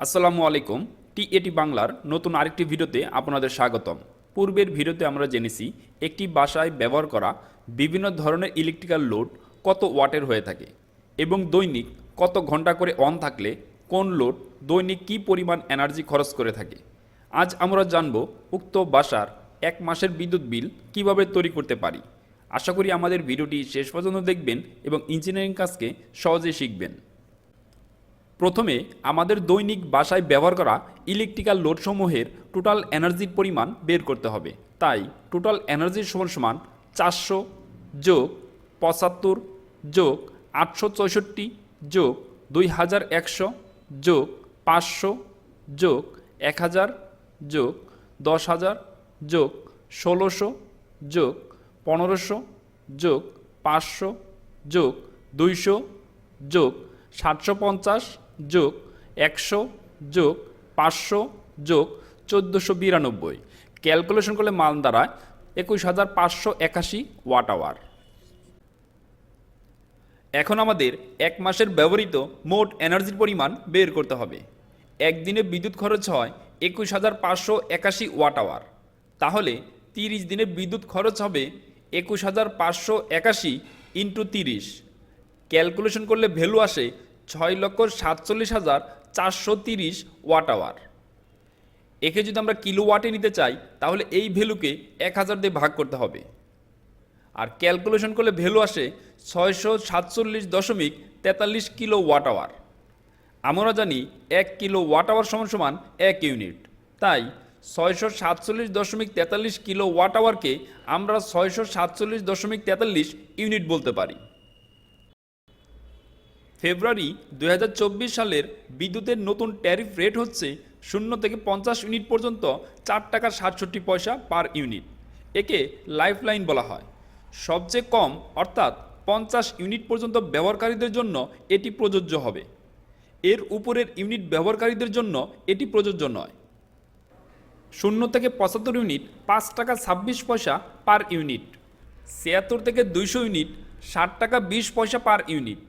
আসসালামু আলাইকুম টিএটি বাংলার নতুন আরেকটি ভিডিওতে আপনাদের স্বাগতম। পূর্বের ভিডিওতে আমরা জেনেছি, একটি বাসায় ব্যবহার করা বিভিন্ন ধরনের ইলেকট্রিক্যাল লোড কত ওয়াটের হয়ে থাকে এবং দৈনিক কত ঘণ্টা করে অন থাকলে কোন লোড দৈনিক কী পরিমাণ এনার্জি খরচ করে থাকে। আজ আমরা জানব উক্ত বাসার এক মাসের বিদ্যুৎ বিল কীভাবে তৈরি করতে পারি। আশা করি আমাদের ভিডিওটি শেষ পর্যন্ত দেখবেন এবং ইঞ্জিনিয়ারিং কাজকে সহজে শিখবেন। প্রথমে আমাদের দৈনিক বাসায় ব্যবহার করা ইলেকট্রিক্যাল লোডসমূহের টোটাল এনার্জির পরিমাণ বের করতে হবে। তাই টোটাল এনার্জির সমান সমান চারশো যোগ পঁচাত্তর যোগ আটশো চৌষট্টি যোগ দুই হাজার একশো যোগ পাঁচশো যোগ এক হাজার যোগ দশ হাজার যোগ ষোলোশো যোগ পনেরোশো যোগ পাঁচশো যোগ দুইশো যোগ সাতশো পঞ্চাশ যোগ একশো যোগ পাঁচশো যোগ চোদ্দোশো বিরানব্বই। ক্যালকুলেশন করলে মান দাঁড়ায় একুশ হাজার পাঁচশো একাশি ওয়াট আওয়ার। এখন আমাদের এক মাসের ব্যবহৃত মোট এনার্জির পরিমাণ বের করতে হবে। একদিনে বিদ্যুৎ খরচ হয় একুশ হাজার পাঁচশো একাশি ওয়াট আওয়ার। তাহলে তিরিশ দিনে বিদ্যুৎ খরচ হবে একুশ হাজার পাঁচশো একাশি ইন্টু তিরিশ। ক্যালকুলেশন করলে ভ্যালু আসে ছয় লক্ষ সাতচল্লিশ হাজার চারশো তিরিশ ওয়াট আওয়ার। একে যদি আমরা কিলো ওয়াটে নিতে চাই, তাহলে এই ভ্যালুকে এক হাজার দিয়ে ভাগ করতে হবে। আর ক্যালকুলেশন করলে ভ্যালু আসে ছয়শো সাতচল্লিশ দশমিক তেতাল্লিশ কিলো ওয়াট আওয়ার। আমরা জানি এক কিলো ওয়াট আওয়ার সমান সমান এক ইউনিট। তাই ছয়শো সাতচল্লিশ দশমিক তেতাল্লিশ কিলো ওয়াট আওয়ারকে আমরা ছয়শো সাতচল্লিশ দশমিক তেতাল্লিশ ইউনিট বলতে পারি। ফেব্রুয়ারি দু হাজার চব্বিশ সালের বিদ্যুতের নতুন ট্যারিফ রেট হচ্ছে শূন্য থেকে পঞ্চাশ ইউনিট পর্যন্ত চার টাকা সাতষট্টি পয়সা পার ইউনিট, একে লাইফলাইন বলা হয়। সবচেয়ে কম, অর্থাৎ পঞ্চাশ ইউনিট পর্যন্ত ব্যবহারকারীদের জন্য এটি প্রযোজ্য হবে। এর উপরের ইউনিট ব্যবহারকারীদের জন্য এটি প্রযোজ্য নয়। শূন্য থেকে পঁচাত্তর ইউনিট, পাঁচ টাকা ছাব্বিশ পয়সা পার ইউনিট, ছিয়াত্তর থেকে দুইশো ইউনিট, ষাট টাকা বিশ পয়সা পার ইউনিট।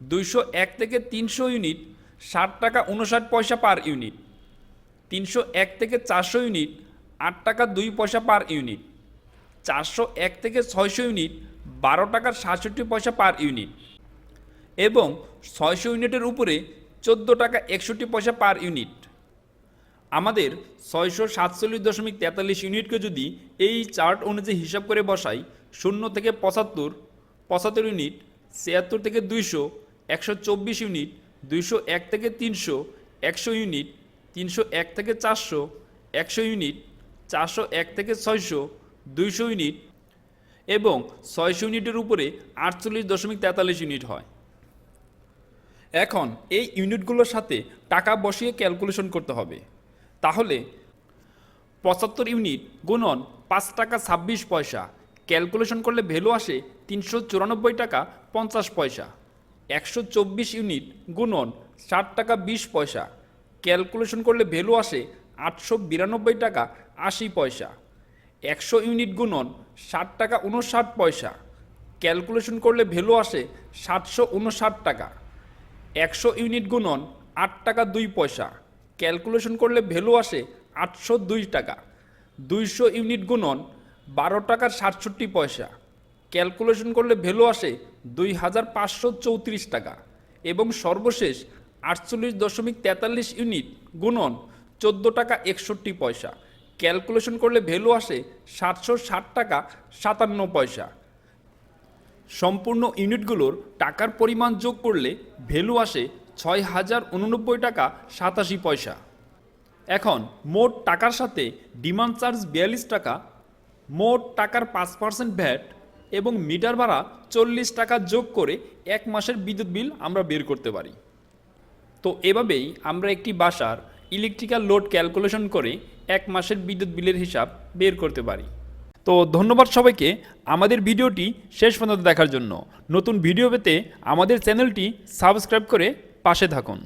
দুইশো এক থেকে তিনশো ইউনিট, ষাট টাকা উনষাট পয়সা পার ইউনিট। তিনশো এক থেকে চারশো ইউনিট, আট টাকা দুই পয়সা পার ইউনিট। চারশো এক থেকে ছয়শো ইউনিট, বারো টাকা সাতষট্টি পয়সা পার ইউনিট। এবং ছয়শো ইউনিটের উপরে চোদ্দ টাকা একষট্টি পয়সা পার ইউনিট। আমাদের ছয়শো সাতচল্লিশ দশমিক তেতাল্লিশ ইউনিটকে যদি এই চার্ট অনুযায়ী হিসাব করে বসাই, শূন্য থেকে পঁচাত্তর পঁচাত্তর ইউনিট, ছিয়াত্তর থেকে দুইশো একশো চব্বিশ ইউনিট, দুইশো এক থেকে তিনশো, একশো ইউনিট, তিনশো এক থেকে চারশো, একশো ইউনিট, চারশো এক থেকে ছয়শো, দুইশো ইউনিট এবং ছয়শো ইউনিটের উপরে আটচল্লিশ দশমিক তেতাল্লিশ ইউনিট হয়। এখন এই ইউনিটগুলোর সাথে টাকা বসিয়ে ক্যালকুলেশন করতে হবে। তাহলে পঁচাত্তর ইউনিট গুণন পাঁচ টাকা ছাব্বিশ পয়সা। ক্যালকুলেশন করলে ভ্যালু আসে তিনশো চুরানব্বই টাকা পঞ্চাশ পয়সা। একশো চব্বিশ ইউনিট গুণন ষাট টাকা বিশ পয়সা। ক্যালকুলেশন করলে ভ্যালু আসে আটশো বিরানব্বই টাকা আশি পয়সা। একশো ইউনিট গুণন ষাট টাকা উনষাট পয়সা। ক্যালকুলেশন করলে ভ্যালু আসে সাতশো উনষাট টাকা। একশো ইউনিট গুণন আট টাকা দুই পয়সা। ক্যালকুলেশন করলে ভ্যালু আসে আটশো দুই টাকা। দুইশো ইউনিট গুণন বারো টাকার সাতষট্টি পয়সা। ক্যালকুলেশন করলে ভ্যালু আসে দুই হাজার পাঁচশো চৌত্রিশ টাকা এবং সর্বশেষ আটচল্লিশ দশমিক তেতাল্লিশ ইউনিট গুণন চোদ্দ টাকা একষট্টি পয়সা। ক্যালকুলেশন করলে ভ্যালু আসে সাতশো ষাট টাকা সাতান্ন পয়সা। সম্পূর্ণ ইউনিটগুলোর টাকার পরিমাণ যোগ করলে ভ্যালু আসে ছয় হাজার উননব্বই টাকা সাতাশি পয়সা। এখন মোট টাকার সাথে ডিমান্ড চার্জ বিয়াল্লিশ টাকা, মোট টাকার পাঁচ পার্সেন্ট ভ্যাট এবং মিটার ভাড়া চল্লিশ টাকা যোগ করে এক মাসের বিদ্যুৎ বিল আমরা বের করতে পারি। তো এভাবেই আমরা একটি বাসার ইলেকট্রিক্যাল লোড ক্যালকুলেশন করে এক মাসের বিদ্যুৎ বিলের হিসাব বের করতে পারি। তো ধন্যবাদ সবাইকে আমাদের ভিডিওটি শেষ পর্যন্ত দেখার জন্য। নতুন ভিডিও পেতে আমাদের চ্যানেলটি সাবস্ক্রাইব করে পাশে থাকুন।